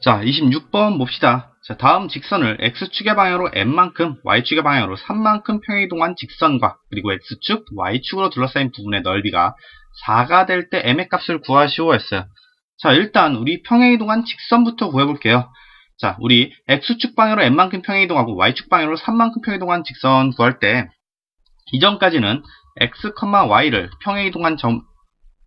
자, 26번 봅시다. 자, 다음 직선을 x축의 방향으로 n만큼, y축의 방향으로 3만큼 평행이동한 직선과 그리고 x축, y축으로 둘러싸인 부분의 넓이가 4가 될 때 m의 값을 구하시오 했어요. 자, 일단 우리 평행이동한 직선부터 구해볼게요. 자, 우리 x축 방향으로 n만큼 평행이동하고 y축 방향으로 3만큼 평행이동한 직선 구할 때 이전까지는 x, y를 평행이동한 점,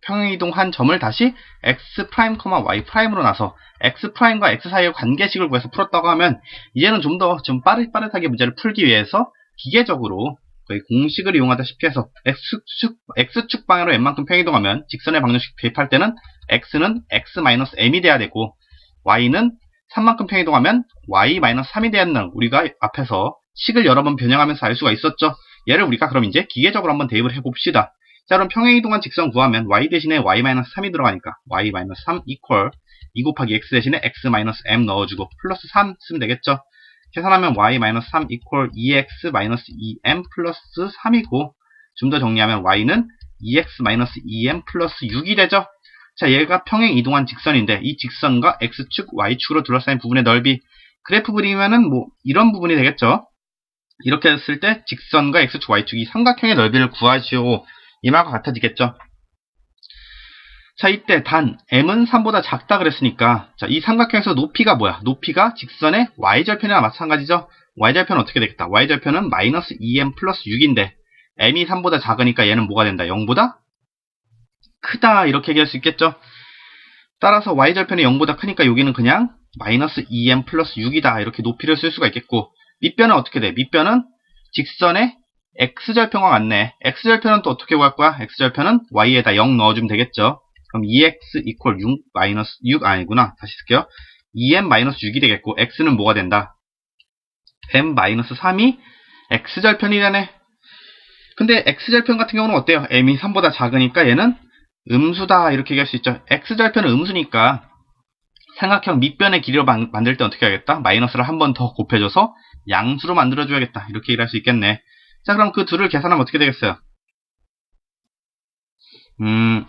평행이동 한 점을 다시 x', y'으로 나서 x'과 x 사이의 관계식을 구해서 풀었다고 하면 이제는 좀더좀 빠릿빠릿하게 문제를 풀기 위해서 기계적으로 거의 공식을 이용하다시피 해서 x축, x축 방향으로 n만큼 평행이동하면 직선의 방정식 대입할 때는 x는 x-m이 돼야 되고 y는 3만큼 평행이동하면 y-3이 돼야 한다는 우리가 앞에서 식을 여러 번 변형하면서 알 수가 있었죠. 얘를 우리가 그럼 이제 기계적으로 한번 대입을 해봅시다. 자 그럼 평행이동한 직선 구하면 y 대신에 y-3이 들어가니까 y-3 equal 2 곱하기 x 대신에 x-m 넣어주고 플러스 3 쓰면 되겠죠. 계산하면 y-3 equal 2x-2m 플러스 3이고 좀 더 정리하면 y는 2x-2m 플러스 6이 되죠. 자 얘가 평행 이동한 직선인데 이 직선과 x축, y축으로 둘러싸인 부분의 넓이 그래프 그리면은 뭐 이런 부분이 되겠죠. 이렇게 했을 때 직선과 x축, y축이 삼각형의 넓이를 구하시오. 이 말과 같아지겠죠. 자, 이때 단 m은 3보다 작다 그랬으니까 자, 이 삼각형에서 높이가 뭐야? 높이가 직선의 y절편이나 마찬가지죠. y절편은 어떻게 되겠다? y절편은 마이너스 2m 플러스 6인데 m이 3보다 작으니까 얘는 뭐가 된다? 0보다 크다 이렇게 얘기할 수 있겠죠. 따라서 y절편이 0보다 크니까 여기는 그냥 마이너스 2m 플러스 6이다 이렇게 높이를 쓸 수가 있겠고 밑변은 어떻게 돼? 밑변은 직선의 x절편과 같네. x절편은 또 어떻게 구할 거야? x절편은 y에다 0 넣어주면 되겠죠. 그럼 2x equal 6 마이너스 6 아니구나. 다시 쓸게요. 2m 마이너스 6이 되겠고 x는 뭐가 된다? m 마이너스 3이 x절편이라네. 근데 x절편 같은 경우는 어때요? m이 3보다 작으니까 얘는 음수다 이렇게 얘기할 수 있죠. x절편은 음수니까 삼각형 밑변의 길이로 만들 때 어떻게 하겠다? 마이너스를 한 번 더 곱해줘서 양수로 만들어줘야겠다. 이렇게 얘기할 수 있겠네. 자, 그럼 그 둘을 계산하면 어떻게 되겠어요? 음,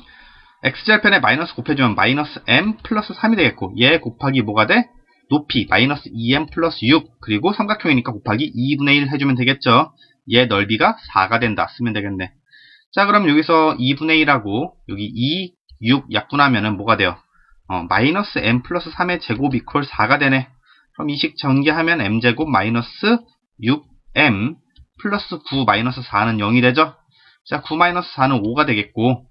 x절편에 마이너스 곱해주면 마이너스 m 플러스 3이 되겠고 얘 곱하기 뭐가 돼? 높이 마이너스 2m 플러스 6 그리고 삼각형이니까 곱하기 2분의 1 해주면 되겠죠. 얘 넓이가 4가 된다 쓰면 되겠네. 자 그럼 여기서 2분의 1하고 여기 2, 6 약분하면은 뭐가 돼요? 어, 마이너스 m 플러스 3의 제곱 이퀄 4가 되네. 그럼 이식 전개하면 m제곱 마이너스 6m 플러스 9 마이너스 4는 0이 되죠? 자, 9 마이너스 4는 5가 되겠고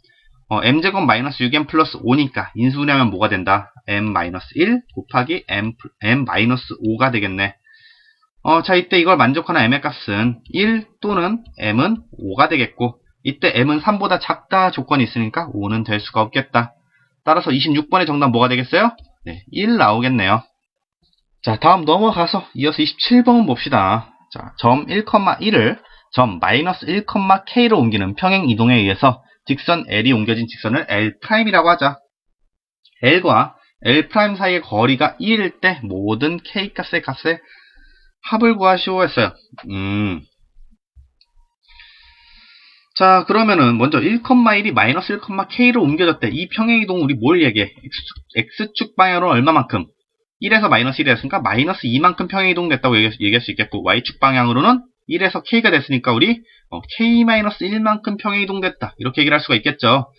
어, m제곱 마이너스 6m 플러스 5니까 인수분해하면 뭐가 된다? m 마이너스 1 곱하기 m, 마이너스 5가 되겠네. 어, 자, 이때 이걸 만족하는 m의 값은 1 또는 m은 5가 되겠고 이때 m은 3보다 작다 조건이 있으니까 5는 될 수가 없겠다. 따라서 26번의 정답 뭐가 되겠어요? 네, 1 나오겠네요. 자, 다음 넘어가서 이어서 27번 봅시다. 자, 점 1,1을 점 마이너스 1,k로 옮기는 평행 이동에 의해서 직선 L이 옮겨진 직선을 L'이라고 하자. L과 L' 사이의 거리가 1일 때 모든 K 값의 합을 구하시오 했어요. 음. 자, 그러면은 먼저 1,1이 마이너스 1,k로 옮겨졌대. 이 평행 이동 우리 뭘 얘기해? X축, X축 방향으로 얼마만큼? 1에서 마이너스 1이 됐으니까 마이너스 2만큼 평행 이동됐다고 얘기할 수 있겠고 y축 방향으로는 1에서 k가 됐으니까 우리 어, k-1만큼 평행 이동됐다 이렇게 얘기를 할 수가 있겠죠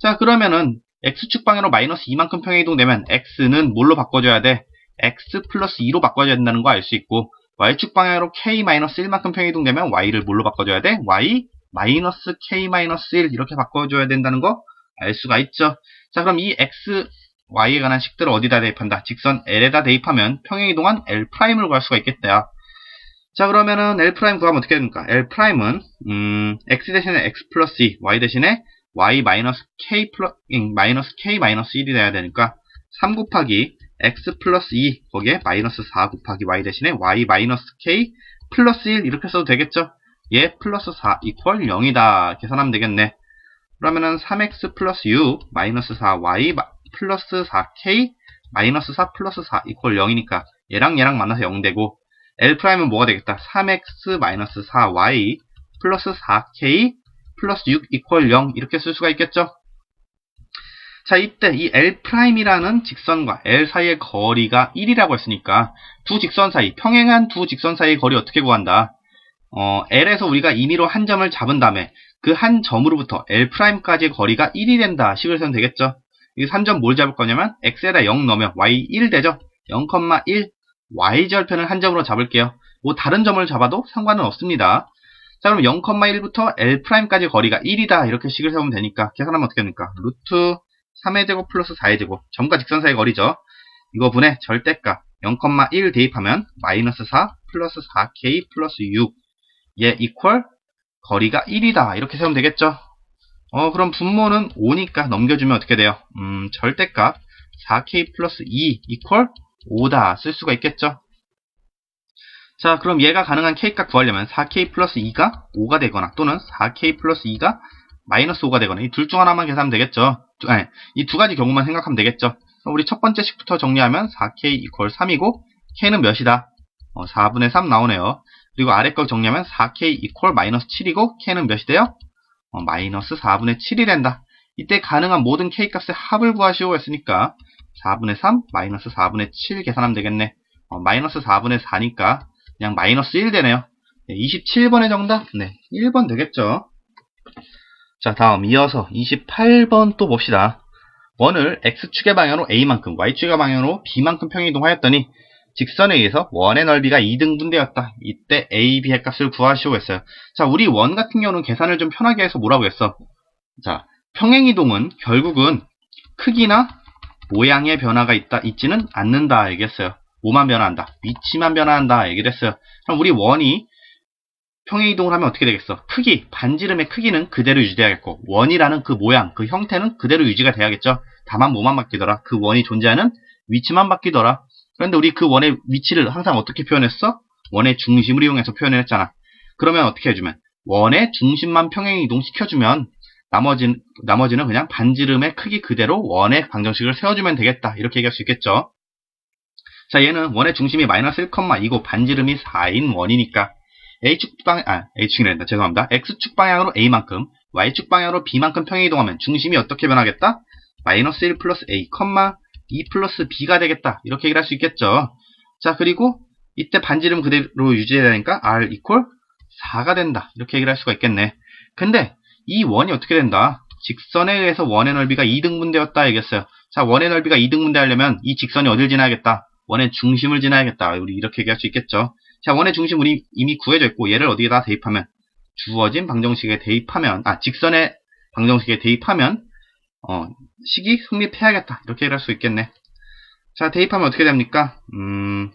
자 그러면은 x축 방향으로 마이너스 2만큼 평행 이동되면 x는 뭘로 바꿔줘야 돼? x 플러스 2로 바꿔줘야 된다는 거 알 수 있고 y축 방향으로 k-1만큼 평행 이동되면 y를 뭘로 바꿔줘야 돼? y 마이너스 k-1 이렇게 바꿔줘야 된다는 거 알 수가 있죠 자 그럼 이 x y에 관한 식들을 어디다 대입한다? 직선 L에다 대입하면 평행 이동한 L'을 구할 수가 있겠다. 자 그러면은 L' 구하면 어떻게 됩니까? L'은 음, x 대신에 x 플러스 2, y 대신에 y 마이너스 k 플러스 k 마이너스 1이 돼야 되니까 3 곱하기 x 플러스 2 거기에 마이너스 4 곱하기 y 대신에 y 마이너스 k 플러스 1 이렇게 써도 되겠죠? 얘 플러스 4 이퀄 0이다 계산하면 되겠네. 그러면은 3x 플러스 6 마이너스 4y 플러스 4k 마이너스 4 플러스 4 이퀄 0이니까 얘랑 얘랑 만나서 0 되고 L'은 뭐가 되겠다? 3x 마이너스 4y 플러스 4k 플러스 6 이퀄 0 이렇게 쓸 수가 있겠죠? 자, 이때 이 L'이라는 직선과 L 사이의 거리가 1이라고 했으니까 두 직선 사이, 평행한 두 직선 사이의 거리 어떻게 구한다? 어, L에서 우리가 임의로 한 점을 잡은 다음에 그 한 점으로부터 L'까지의 거리가 1이 된다 식을 세면 되겠죠? 이 3점 뭘 잡을 거냐면 x에다 0 넣으면 y 1 되죠? 0,1 y절편을 한 점으로 잡을게요. 뭐 다른 점을 잡아도 상관은 없습니다. 자 그럼 0,1부터 L'까지 거리가 1이다 이렇게 식을 세우면 되니까 계산하면 어떻게 됩니까? 루트 3의 제곱 플러스 4의 제곱 점과 직선 사이 거리죠. 이거 분의 절대값 0,1 대입하면 마이너스 4 플러스 4k 플러스 6얘 이퀄 거리가 1이다 이렇게 세우면 되겠죠. 어 그럼 분모는 5니까 넘겨주면 어떻게 돼요? 음 절대값 4k 플러스 2 이퀄 5다 쓸 수가 있겠죠. 자 그럼 얘가 가능한 k값 구하려면 4k 플러스 2가 5가 되거나 또는 4k 플러스 2가 마이너스 5가 되거나 이 둘 중 하나만 계산하면 되겠죠. 이 두 가지 경우만 생각하면 되겠죠. 우리 첫 번째 식부터 정리하면 4k 이퀄 3이고 k는 몇이다? 어, 4분의 3 나오네요. 그리고 아래 거 정리하면 4k 이퀄 마이너스 7이고 k는 몇이 돼요? 어, 마이너스 4분의 7이 된다. 이때 가능한 모든 k값의 합을 구하시오 했으니까 4분의 3 마이너스 4분의 7 계산하면 되겠네. 어, 마이너스 4분의 4니까 그냥 마이너스 1 되네요. 네, 27번의 정답 네 1번 되겠죠. 자 다음 이어서 28번 또 봅시다. 원을 x축의 방향으로 a만큼 y축의 방향으로 b만큼 평이동하였더니 직선에 의해서 원의 넓이가 2등분되었다. 이때 a, b의 값을 구하시오 했어요. 자 우리 원 같은 경우는 계산을 좀 편하게 해서 뭐라고 했어? 자 평행이동은 결국은 크기나 모양의 변화가 있다, 있지는 않는다 얘기했어요. 뭐만 변화한다? 위치만 변화한다 얘기를 했어요. 그럼 우리 원이 평행이동을 하면 어떻게 되겠어? 크기, 반지름의 크기는 그대로 유지돼야겠고 원이라는 그 모양, 그 형태는 그대로 유지가 돼야겠죠. 다만 뭐만 바뀌더라? 그 원이 존재하는 위치만 바뀌더라. 그런데 우리 그 원의 위치를 항상 어떻게 표현했어? 원의 중심을 이용해서 표현을 했잖아. 그러면 어떻게 해주면? 원의 중심만 평행 이동 시켜주면 나머지는, 나머지는 그냥 반지름의 크기 그대로 원의 방정식을 세워주면 되겠다. 이렇게 얘기할 수 있겠죠. 자, 얘는 원의 중심이 마이너스 1,2고 반지름이 4인 원이니까 H축 방, 아, H축이 란다 죄송합니다. X축 방향으로 A만큼, Y축 방향으로 B만큼 평행 이동하면 중심이 어떻게 변하겠다? 마이너스 1 플러스 A, 2 플러스 B가 되겠다. 이렇게 얘기를 할 수 있겠죠. 자, 그리고 이때 반지름 그대로 유지해야 되니까 R 이퀄 4가 된다. 이렇게 얘기를 할 수가 있겠네. 근데 이 원이 어떻게 된다? 직선에 의해서 원의 넓이가 2등분되었다 얘기했어요. 자, 원의 넓이가 2등분되려면 이 직선이 어딜 지나야겠다? 원의 중심을 지나야겠다. 우리 이렇게 얘기할 수 있겠죠. 자, 원의 중심 우리 이미 구해져 있고 얘를 어디에다 대입하면 주어진 방정식에 대입하면 아, 직선의 방정식에 대입하면 어, 식이 성립해야겠다. 이렇게 얘기할 수 있겠네. 자, 대입하면 어떻게 됩니까? 음,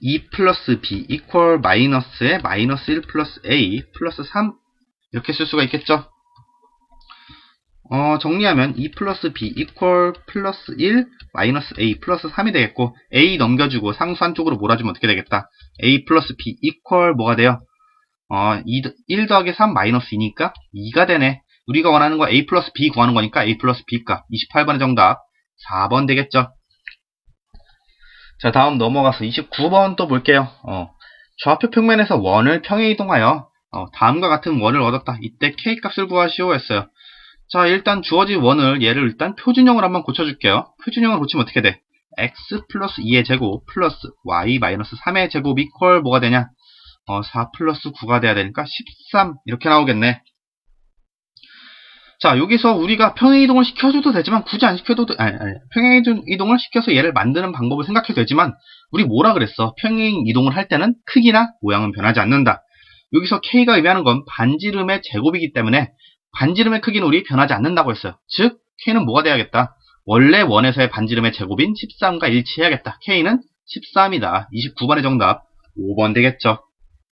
2 플러스 b 이퀄 마이너스에 마이너스 1 플러스 a 플러스 3 이렇게 쓸 수가 있겠죠. 어, 정리하면 2 플러스 b 이퀄 플러스 1 마이너스 a 플러스 3이 되겠고 a 넘겨주고 상수 한쪽으로 몰아주면 어떻게 되겠다. a 플러스 b 이퀄 뭐가 돼요? 어, 2, 1 더하기 3 마이너스 2니까 2가 되네. 우리가 원하는 거 a 플러스 b 구하는 거니까 a 플러스 b값 28번의 정답 4번 되겠죠. 자 다음 넘어가서 29번 또 볼게요. 어, 좌표 평면에서 원을 평행 이동하여 어, 다음과 같은 원을 얻었다. 이때 k값을 구하시오 했어요. 자 일단 주어진 원을 얘를 일단 표준형으로 한번 고쳐줄게요. 표준형을 고치면 어떻게 돼? x 플러스 2의 제곱 플러스 y 마이너스 3의 제곱 이퀄 뭐가 되냐? 어, 4 플러스 9가 돼야 되니까 13 이렇게 나오겠네. 자 여기서 우리가 평행이동을 시켜줘도 되지만 굳이 안 시켜도 아니, 아니. 평행이동을 시켜서 얘를 만드는 방법을 생각해도 되지만 우리 뭐라 그랬어? 평행이동을 할 때는 크기나 모양은 변하지 않는다. 여기서 K가 의미하는 건 반지름의 제곱이기 때문에 반지름의 크기는 우리 변하지 않는다고 했어요. 즉 K는 뭐가 돼야겠다? 원래 원에서의 반지름의 제곱인 13과 일치해야겠다. K는 13이다. 29번의 정답. 5번 되겠죠